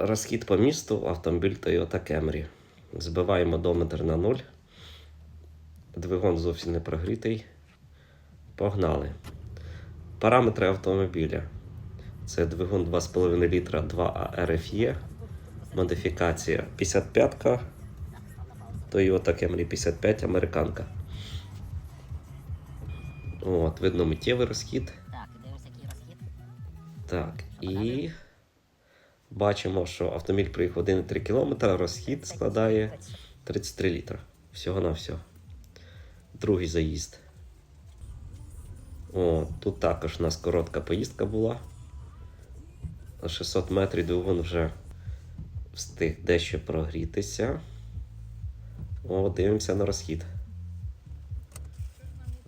Розхід по місту автомобіль Toyota Camry. Збиваємо одометр на нуль. Двигун зовсім не прогрітий. Погнали. Параметри автомобіля. Це двигун 2,5 літра 2А RFE. Модифікація 55-ка. Toyota Camry 55 американка. От, видно миттєвий розхід. Так, і бачимо, що автомобіль проїхав 1,3 км, розхід складає 33 літра. Всього на всього. Другий заїзд. О, тут також у нас коротка поїздка була. На 600 метрів двигун вже встиг дещо прогрітися. О, дивимося на розхід.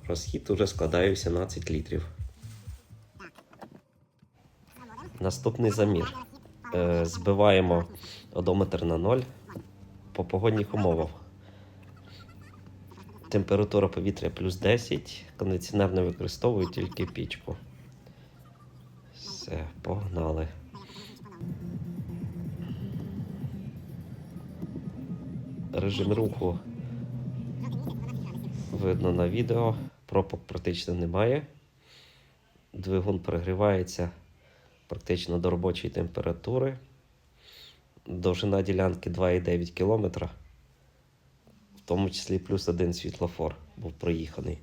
Розхід уже складає 18 літрів. Наступний замір. Е, збиваємо одометр на 0 по погодних умовах. Температура повітря плюс 10. Кондиціонер не використовую тільки пічку. Все, погнали. Режим руху видно на відео. Пропок практично немає. Двигун перегрівається практично до робочої температури. Довжина ділянки 2,9 км. В тому числі плюс один світлофор був проїханий.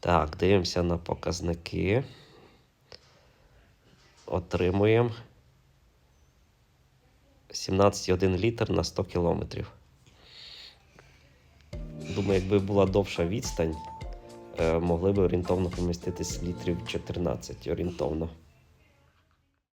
Так, дивимося на показники. Отримуємо 17,1 літр на 100 кілометрів. Думаю, якби була довша відстань, могли би орієнтовно поміститись літрів 14 орієнтовно.